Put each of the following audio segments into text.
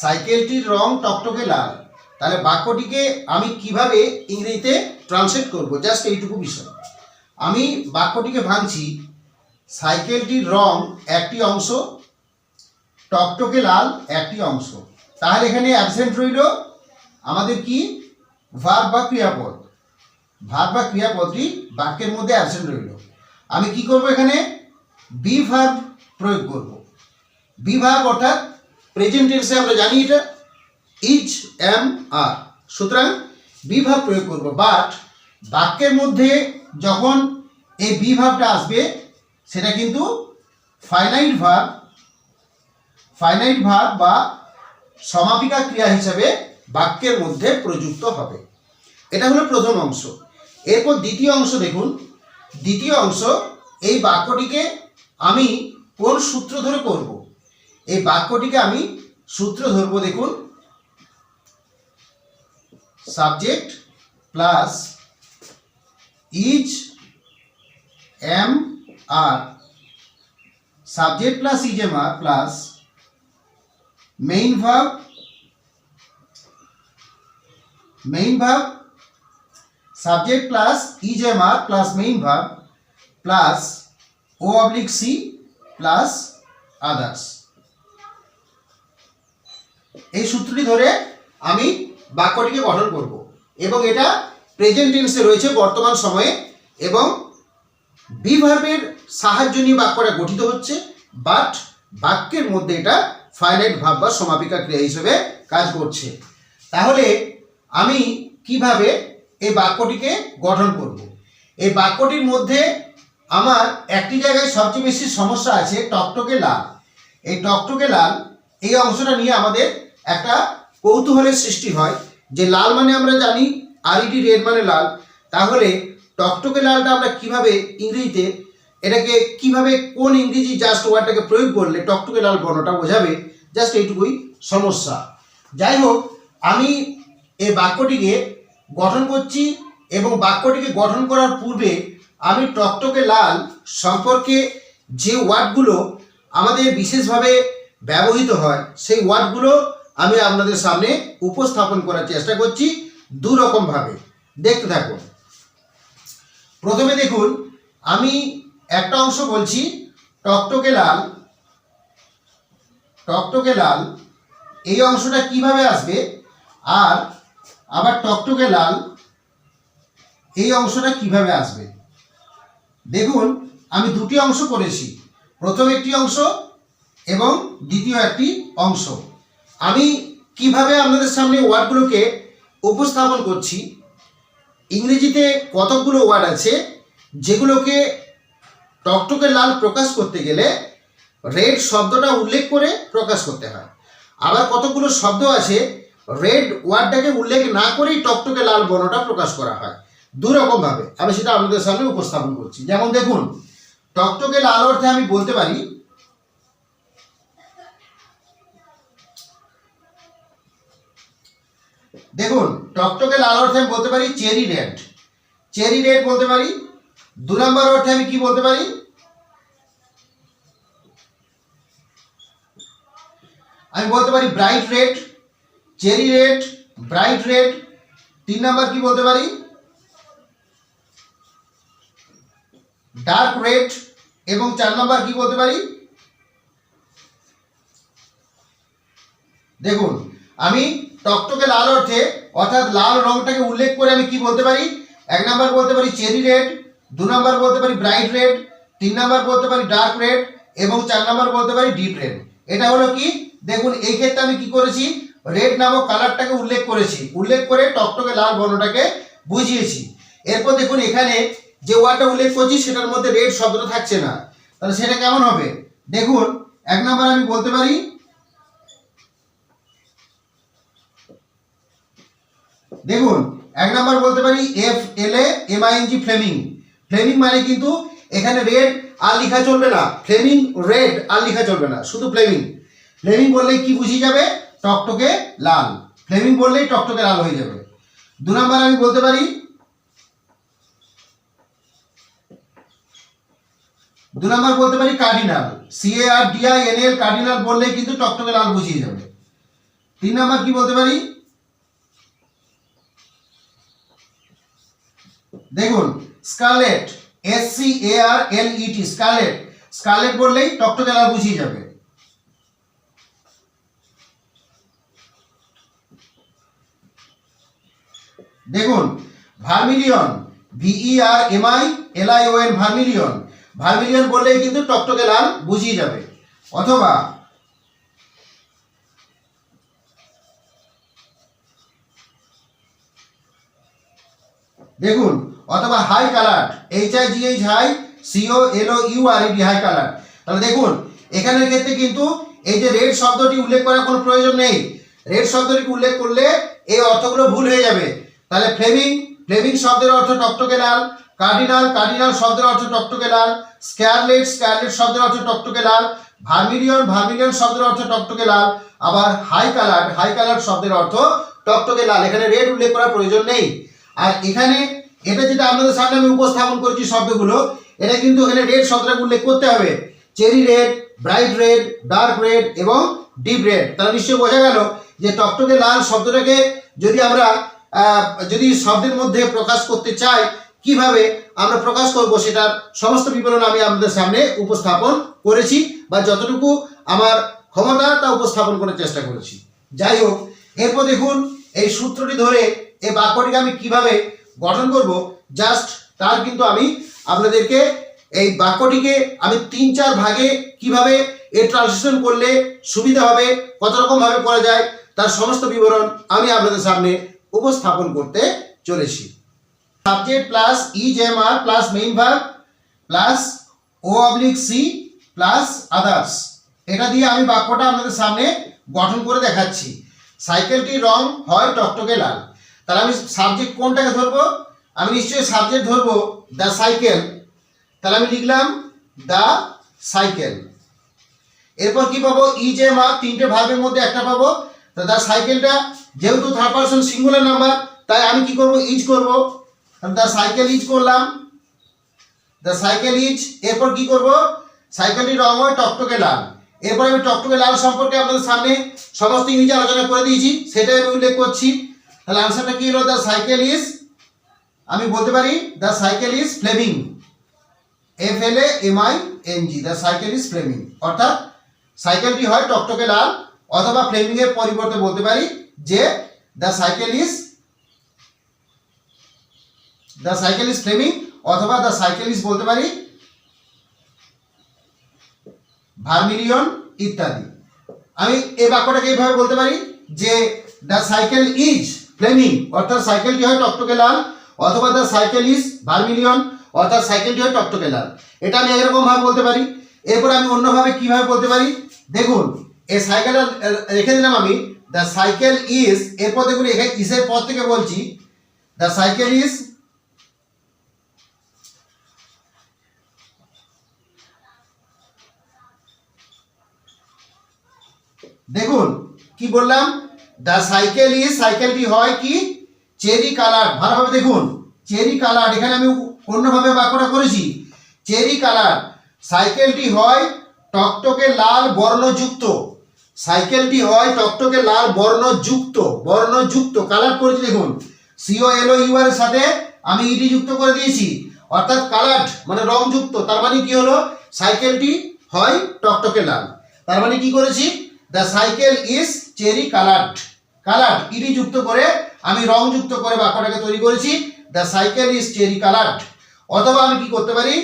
সাইকেলটির রং টকটকে লাল। তাহলে বাক্যটিকে আমি কীভাবে ইংরেজিতে ট্রান্সলেট করব? জাস্ট এইটুকু বিষয়। আমি বাক্যটিকে ভাঙছি। সাইকেলটির রং একটি অংশ, টকটকে লাল একটি অংশ। তাহলে এখানে অ্যাবসেন্ট রইল। আমাদের কি? ভার্ব বা ক্রিয়াপদ। ভার্ব বা ক্রিয়াপদটি বাক্যের মধ্যে অ্যাবসেন্ট রইল। আমি কি করব এখানে? বি ভার্ব প্রয়োগ করব। বি ভার্ব অর্থাৎ প্রেজেন্ট টেন্সে আমরা জানি এটা ইজ এম আর সুতরাং বি ভার্ব প্রয়োগ করব। বাট বাক্যের মধ্যে যখন এই বি ভার্বটা আসবে, সেটা কিন্তু ফাইনাইট ভার্ব ফাইনাইট ভার্ব বা সমাপিকা ক্রিয়া হিসাবে বাক্যের মধ্যে প্রযুক্ত হবে। এটা হলো প্রথম অংশ। এরপর দ্বিতীয় অংশ দেখুন। দ্বিতীয় অংশ, এই বাক্যটিকে আমি কোন সূত্র ধরে করব? এই বাক্যটিকে আমি সূত্র ধরব, দেখুন। Subject plus is, am, are. Subject plus is, am, are plus main verb main verb, subject plus is, am, are plus main verb, plus O oblique C plus others. এই সূত্রটি ধরে আমি বাক্যটিকে গঠন করব। এবং এটা প্রেজেন্ট টেন্সে রয়েছে বর্তমান সময়ে এবং বি ভার্বের সাহায্য নিয়ে বাক্যটা গঠিত হচ্ছে বাট বাক্যের মধ্যে এটা ফাইনাইট ভাব বা সমাপিকা ক্রিয়া হিসেবে কাজ করছে। তাহলে আমি কীভাবে এই বাক্যটিকে গঠন করব? এই বাক্যটির মধ্যে আমার একটি জায়গায় সবচেয়ে বেশি সমস্যা আছে, টকটকে লাল। এই টকটকে লাল এই অংশটা নিয়ে আমাদের একটা কৌতূহলের সৃষ্টি হয় যে লাল মানে আমরা জানি আরইডি রেড মানে লাল। তাহলে টকটকে লালটা আমরা কীভাবে ইংরেজিতে, এটাকে কীভাবে কোন ইংরেজি জাস্ট ওয়ার্ডটাকে প্রয়োগ করলে টকটকে লাল বর্ণটা বোঝাবে জাস্ট এইটুকুই সমস্যা। যাই হোক, আমি এই বাক্যটিকে গঠন করছি এবং বাক্যটিকে গঠন করার পূর্বে আমি টকটকে লাল সম্পর্কে যে ওয়ার্ডগুলো আমাদের বিশেষভাবে ব্যবহৃত হয়, সেই ওয়ার্ডগুলো আমি আপনাদের সামনে উপস্থাপন করার চেষ্টা করছি দু রকমভাবে দেখতে থাকুন। প্রথমে দেখুন, আমি একটা অংশ বলছি, টকটকে লাল। টকটকে লাল, এই অংশটা কীভাবে আসবে? আর আবার টকটকে লাল, এই অংশটা কীভাবে আসবে? দেখুন, আমি দুটি অংশ করেছি। প্রথম একটি অংশ এবং দ্বিতীয় একটি অংশ। আমি কীভাবে আপনাদের সামনে ওয়ার্ডগুলোকে উপস্থাপন করছি, ইংরেজিতে কতকগুলো ওয়ার্ড আছে, যেগুলোকে টকটকে লাল প্রকাশ করতে গেলে রেড শব্দটা উল্লেখ করে প্রকাশ করতে হয়। আবার কতগুলো শব্দ আছে, রেড ওয়ার্ডটাকে উল্লেখ না করেই টকটকে লাল বর্ণটা প্রকাশ করা হয়। দু রকমভাবে আমি সেটা আপনাদের সামনে উপস্থাপন করছি। যেমন দেখুন টকটকে লাল অর্থে আমি বলতে পারি দেখুন টকটকে লাল অর্থে আমি বলতে পারি চেরি রেড। চেরি রেড বলতে পারি, দু নম্বর অর্থে আমি কি বলতে পারি? আমি বলতে পারি bright red, cherry red, bright red. তিন নাম্বার কি বলতে পারি? ডার্ক রেড এবং চার নাম্বার কি বলতে পারি? দেখুন, আমি টকটকে লাল অর্থে অর্থাৎ লাল রংটাকে উল্লেখ করে আমি কি বলতে পারি? এক নাম্বার বলতে পারি চেরি রেড, দু নাম্বার বলতে পারি ব্রাইট রেড, তিন নাম্বার বলতে পারি ডার্ক রেড, এবং চার নাম্বার বলতে পারি ডিপ রেড। এটা হলো কি? দেখুন, এই ক্ষেত্রে আমি কি করেছি? রেড নামক কালারটাকে উল্লেখ করেছি। উল্লেখ করে টকটকে লাল বর্ণটাকে বুঝিয়েছি। এরপর দেখুন, এখানে যে ওয়ার্ডটা উল্লেখ করছি, সেটার মধ্যে রেড শব্দটা থাকছে না। তাহলে সেটা কেমন হবে? দেখুন, এক নাম্বার আমি বলতে পারি দেখুন, এক নাম্বার বলতে পারি F L M I N G flaming flaming মানে কিন্তু এখানে রেড আর লেখা চলবে না। ফ্লেমিং রেড আর লেখা চলবে না, শুধু ফ্লেমিং ফ্লেমিং বললেই কি বুঝিয়ে যাবে? টকটকে লাল। ফ্লেমিং বললেই টকটকে লাল হয়ে যাবে। দু নাম্বার আমি বলতে পারি, দু নাম্বার বলতে পারি cardinal C A R D I N L cardinal বললেই কিন্তু টকটকে লাল বুঝিয়ে যাবে। তিন নাম্বার কি বলতে পারি? দেখুন scarlet S C A R L E T scarlet scarlet বললেই টকটকে লাল বুঝিয়ে যাবে। দেখুন vermilion V E R M I L I O N vermilion vermilion বললেই কিন্তু টকটকে লাল বুঝিয়ে যাবে। অথবা, দেখুন অথবা high colour H I G H high C O L O U R E D high colour তাহলে দেখুন, এখানের ক্ষেত্রে কিন্তু এই যে রেড শব্দটি উল্লেখ করার কোনো প্রয়োজন নেই। রেড শব্দটি উল্লেখ করলে এই অর্থগুলো ভুল হয়ে যাবে। তাহলে ফ্লেমিং ফ্লেমিং শব্দের অর্থ টকটকে লাল কার্ডিনাল কার্ডিনাল শব্দের অর্থ টকটকে লাল স্ক্যারলেট স্ক্যারলেট শব্দের অর্থ টকটকে লাল ভার্মিলিয়ন ভার্মিলিয়ন শব্দের অর্থ টকটকে লাল, আবার হাই কালার হাই কালার শব্দের অর্থ টকটকে লাল। এখানে রেড উল্লেখ করার প্রয়োজন নেই। আর এখানে এটা যেটা আপনাদের সামনে আমি উপস্থাপন করেছি শব্দগুলো, এটা কিন্তু এখানে রেড শব্দটাকে উল্লেখ করতে হবে। Cherry red bright red dark red এবং ডিপ রেড তাহলে নিশ্চয়ই বোঝা গেল যে টকটকে লাল শব্দটাকে যদি আমরা যদি শব্দের মধ্যে প্রকাশ করতে চাই, কীভাবে আমরা প্রকাশ করব সেটার সমস্ত বিবরণ আমি আপনাদের সামনে উপস্থাপন করেছি বা যতটুকু আমার ক্ষমতা তা উপস্থাপন করার চেষ্টা করেছি। যাই হোক, এরপর দেখুন এই সূত্রটি ধরে এই বাক্যটিকে আমি কীভাবে গঠন করব জাস্ট তার কিন্তু আমি আপনাদেরকে এই বাক্যটিকে আমি তিন চার ভাগে কীভাবে এর ট্রান্সলেশন করলে সুবিধা হবে, কত রকম ভাবে করা যায়, তার সমস্ত বিবরণ আমি আপনাদের সামনে উপস্থাপন করতে চলেছি। Subject plus is am are plus main verb plus O oblique C plus others এটা দিয়ে আমি বাক্যটা আপনাদের সামনে গঠন করে দেখাচ্ছি। সাইকেলটি রং হয় টকটকে লাল। তাহলে আমি সাবজেক্ট কোনটাকে ধরবো? আমি নিশ্চয়ই সাবজেক্ট ধরবো দ্য সাইকেল তাহলে আমি লিখলাম দ্য সাইকেল এরপর কি পাবো? ই যে মা তিনটে ভার্বের মধ্যে একটা পাবো। তো দ্য সাইকেলটা যেহেতু থার্ড পার্সন সিঙ্গুলার নাম্বার তাই আমি কি করব? ইজ করব। দ্য সাইকেল ইজ করলাম। দ্য সাইকেল ইজ এরপর কি করব? সাইকেলটি রং হয় টকটকে লাল। এরপর আমি টকটকে লাল সম্পর্কে আপনাদের সামনে সমস্ত ইংরেজি আলোচনা করে দিয়েছি। সেটাই আমি উল্লেখ করছি। তাহলে আনসারটা কি হলো? দ্য সাইকেল ইজ আমি বলতে পারি the cycle is flaming F L M I N G the cycle is flaming অর্থাৎ সাইকেলটি হয় টকটকে লাল, অথবা ফ্লেমিং এর পরিবর্তে বলতে পারি যে the cycle is the cycle is flaming অথবা দ্য সাইকেল ইজ বলতে পারি ভার্মিলিয়ন ইত্যাদি। আমি এই বাক্যটাকে এইভাবে বলতে পারি যে দ্য সাইকেল ইজ ফ্লেমিং অর্থাৎ সাইকেলটি হয় টকটকে লাল অথবা দ্য সাইকেল ইজ ভার্মিলিয়ন অর্থাৎ সাইকেলটি হয় টকটকে লাল এটা আমি এরকম ভাবে বলতে পারি। এরপর আমি অন্যভাবে কীভাবে বলতে পারি? দেখুন, এই সাইকেলটা রেখে দিলাম আমি। দ্য সাইকেল ইজ এরপর দেখুন, এখানে ইসের পর থেকে বলছি? দ্য সাইকেল ইজ দেখুন, কি বললাম? দ্য সাইকেল ইজ সাইকেলটি হয় কি? চেরি কালার, ভালোভাবে দেখুন। চেরি কালার, এখানে আমি অন্যভাবে বাক্যটা করেছি। চেরি কালার সাইকেলটি হয় টকটকে লাল বর্ণযুক্ত। সাইকেলটি হয় টকটকে লাল বর্ণযুক্ত বর্ণযুক্ত, কালার করেছি দেখুন। সিও এল ইউ এর সাথে আমি ইডি যুক্ত করে দিয়েছি। অর্থাৎ কালার্ড মানে রংযুক্ত তার মানে কি হলো? সাইকেলটি হয় টকটকে লাল। তার মানে কি করেছি? The cycle is cherry coloured coloured E D যুক্ত করে, আমি রং যুক্ত করে বাক্যটাকে তৈরি করেছি। The cycle is cherry coloured অথবা আমি কি করতে পারি?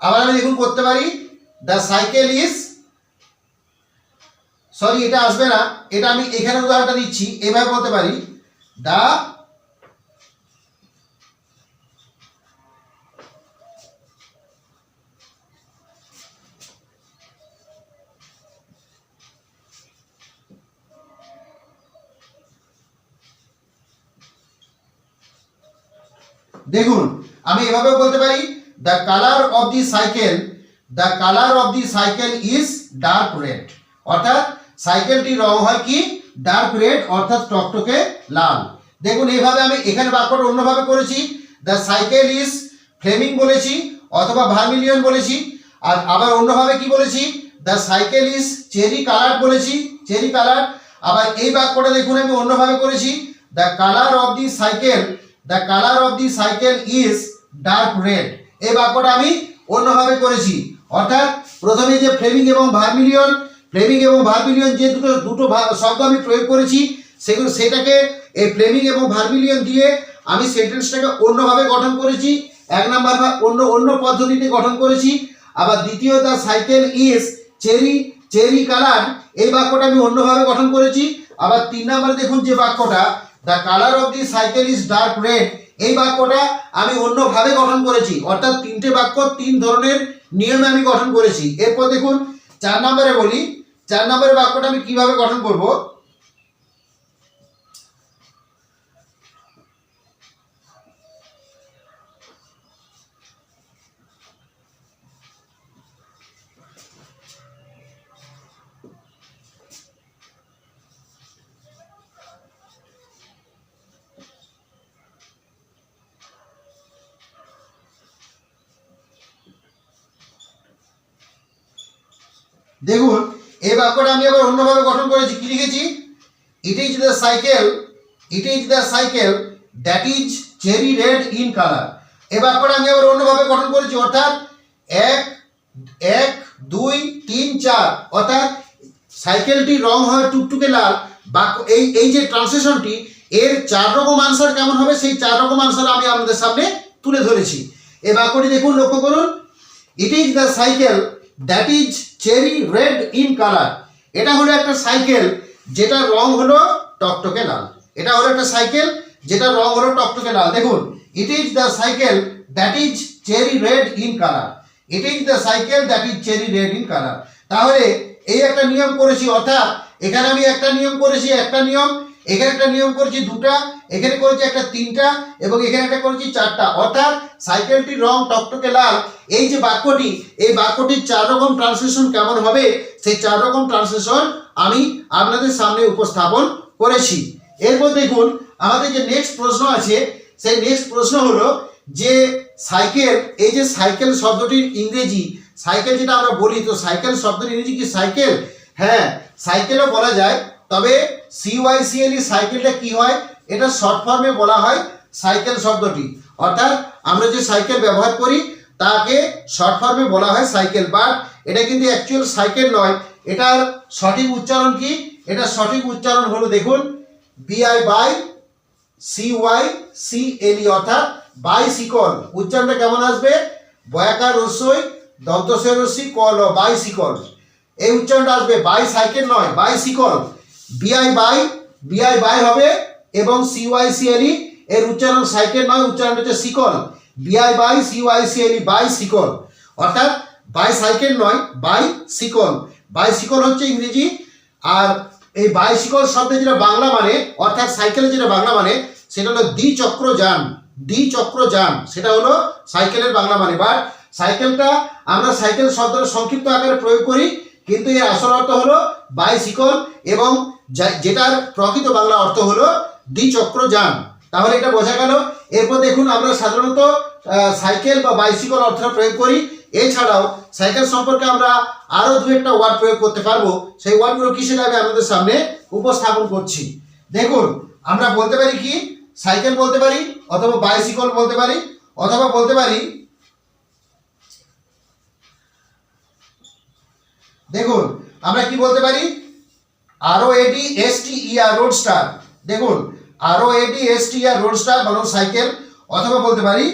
আবার আমি দেখুন করতে পারি। দ্য সাইকেল ইজ সরি এটা আসবে না। এটা আমি এখানে উদাহরণটা দিচ্ছি। এভাবে বলতে পারি। দ্য দেখুন, আমি এভাবে বলতে পারি the colour of the cycle the colour of the cycle is dark red অর্থাৎ সাইকেলটি রং হয় কি? ডার্ক রেড অর্থাৎ টকটকে লাল। দেখুন এইভাবে আমি এখানে বাক্যটা অন্যভাবে করেছি দ্য সাইকেল ইজ ফ্লেমিং বলেছি, অথবা ভার্মিলিয়ন বলেছি। আর আবার অন্যভাবে কি বলেছি? The cycle is cherry colour বলেছি চেরি কালার আবার এই বাক্যটা দেখুন, আমি অন্যভাবে করেছি। The colour of the cycle the colour of the cycle is dark red এই বাক্যটা আমি অন্যভাবে করেছি। অর্থাৎ প্রথমে যে ফ্লেমিং এবং ভার্মিলিয়ন ফ্লেমিং এবং ভার্মিলিয়ন যে দুটো দুটো শব্দ আমি প্রয়োগ করেছি, সেগুলো, সেটাকে এই ফ্লেমিং এবং ভার্মিলিয়ন দিয়ে আমি সেন্টেন্সটাকে অন্যভাবে গঠন করেছি। এক নাম্বার বা অন্য অন্য পদ্ধতিতে গঠন করেছি। আবার দ্বিতীয় the cycle is cherry cherry colour এই বাক্যটা আমি অন্যভাবে গঠন করেছি। আবার তিন নম্বরে দেখুন যে বাক্যটা the colour of the cycle is dark red এই বাক্যটা আমি অন্যভাবে গঠন করেছি। অর্থাৎ তিনটে বাক্য, তিন ধরনের নিয়মে আমি গঠন করেছি। এরপর দেখুন, চার নম্বরে বলি, চার নম্বরের বাক্যটা আমি কীভাবে গঠন করব? দেখুন, এই বাক্যটা আমি আবার অন্যভাবে গঠন করেছি। কি লিখেছি? It is the cycle it is the cycle that is cherry red in colour এই বাক্যটা আমি আবার অন্যভাবে গঠন করেছি, অর্থাৎ এক এক, দুই, তিন, চার, অর্থাৎ সাইকেলটি রং হয় টুকটুকে লাল। বাক্য, এই এই যে ট্রান্সলেশনটি এর চার রকম আনসার কেমন হবে? সেই চার রকম আনসার আমি আপনাদের সামনে তুলে ধরেছি। এই বাক্যটি দেখুন, লক্ষ্য করুন। It is the cycle that is cherry red in colour এটা হলো একটা সাইকেল যেটার রং হলো টকটকে লাল। এটা হলো একটা সাইকেল যেটার রং হলো টকটকে লাল। দেখুন it is the cycle that is cherry red in colour it is the cycle that is cherry red in colour তাহলে এই একটা নিয়ম করেছি, অর্থাৎ এখানে আমি একটা নিয়ম করেছি, একটা নিয়ম এখানে একটা নিয়ম করেছি দুটা, এখানে করেছি একটা তিনটা, এবং এখানে একটা করেছি চারটা। অর্থাৎ সাইকেলটির রং টকটকে লাল। এই যে বাক্যটি, এই বাক্যটির চার রকম ট্রান্সলেশন কেমন হবে, সেই চার রকম ট্রান্সলেশন আমি আপনাদের সামনে উপস্থাপন করেছি। এরপর দেখুন, আমাদের যে নেক্সট প্রশ্ন আছে, সেই নেক্সট প্রশ্ন হলো যে সাইকেল, এই যে সাইকেল শব্দটির ইংরেজি, সাইকেল যেটা আমরা বলি, তো সাইকেল শব্দের ইংরেজি কি সাইকেল? হ্যাঁ সাইকেলও বলা যায় তবে সিওয়াইসিএলই সাইকেলটা কি হয়? এটা শর্ট ফর্মে বলা হয় সাইকেল শব্দটি। অর্থাৎ আমরা যে সাইকেল ব্যবহার করি, তাকে শর্ট ফর্মে বলা হয় সাইকেল। বাট এটা কিন্তু অ্যাকচুয়াল সাইকেল নয়। এটার সঠিক উচ্চারণ কি? এটা সঠিক উচ্চারণ হলো দেখুন B I bi C Y C L E অর্থাৎ বাইসিকল উচ্চারণটা কেমন আসবে? বয়াকার রস্যই দন্তসের রস্যি কল বাইসিকল এই উচ্চারণটা আসবে বাই সাইকেল নয় বাইসিকল বিআই বাই বিআই বাই হবে, এবং সি ওয়াই সি এল এর উচ্চারণ সাইকেল নয়, উচ্চারণ হচ্ছে cycle. B I bi C Y C L bi cycle. অর্থাৎ বাই সাইকেল নয় বাই সিকল। বাইসিকল হচ্ছে ইংরেজি, আর এই বাইসিকল শব্দে যেটা বাংলা মানে অর্থাৎ সাইকেলের যেটা বাংলা মানে সেটা হলো দ্বিচক্র যান দ্বিচক্র যান, সেটা হলো সাইকেলের বাংলা মানে। বা সাইকেলটা আমরা সাইকেল শব্দের সংক্ষিপ্ত আকারে প্রয়োগ করি, কিন্তু এর আসল অর্থ হলো বাইসিকল এবং যেটার প্রকৃত বাংলা অর্থ হলো দ্বিচক্র যান তাহলে এটা বোঝা গেল। এরপর দেখুন আমরা সাধারণত সাইকেল বা বাইসিকল অর্থটা প্রয়োগ করি। এছাড়াও সাইকেল সম্পর্কে আমরা আরও দু একটা ওয়ার্ড প্রয়োগ করতে পারব। সেই ওয়ার্ডগুলো কি সেটা আমি আপনাদের সামনে উপস্থাপন করছি। দেখুন, আমরা বলতে পারি কি? সাইকেল বলতে পারি অথবা বাইসিকল বলতে পারি অথবা বলতে পারি দেখুন, আমরা কি বলতে পারি? R O A D S T E R roadster দেখুন R O A D S T E R roadster বলো সাইকেল অথবা বলতে পারি,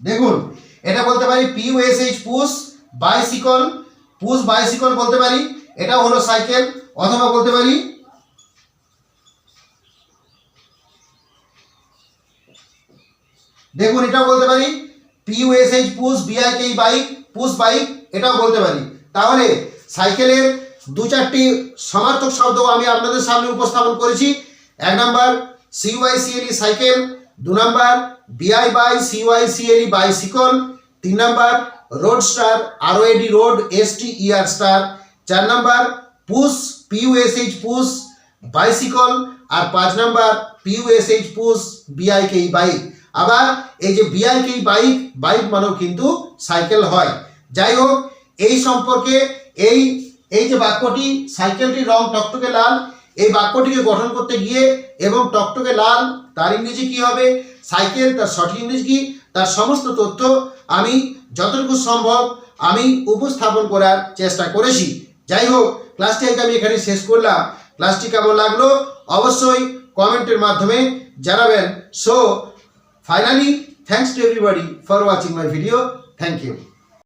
দেখুন, এটা বলতে পারি P U S H push bicycle push bicycle বলতে পারি, এটা হলো সাইকেল অথবা বলতে পারি, দেখুন, এটাও বলতে পারি P U S H push B I K E bike push bike এটাও বলতে পারি। তাহলে সাইকেলের দু চারটি সমার্থক শব্দ আমি আপনাদের সামনে উপস্থাপন করেছি। এক number C Y C L E cycle. দু number B I bi C Y C L E bicycle তিন number roadster R O A D road S T E R star চার number push P U S push bicycle আর পাঁচ number P U S push B I K E bike আবার এই যে বিআইকে bike bike মানেও কিন্তু cycle হয়। যাই হোক এই সম্পর্কে এই এই যে বাক্যটি সাইকেলটির রং টকটকে লাল, এই বাক্যটিকে গঠন করতে গিয়ে এবং টকটকে লাল, তার ইংরেজি কি হবে? সাইকেল তার সঠিক ইংরেজি কি? তার সমস্ত তথ্য আমি যতটুকু সম্ভব আমি উপস্থাপন করার চেষ্টা করেছি। যাই হোক ক্লাসটি আমি এখানে শেষ করলাম। ক্লাসটি কেমন লাগল? অবশ্যই কমেন্টের মাধ্যমে জানাবেন। So finally thanks to everybody for watching my video thank you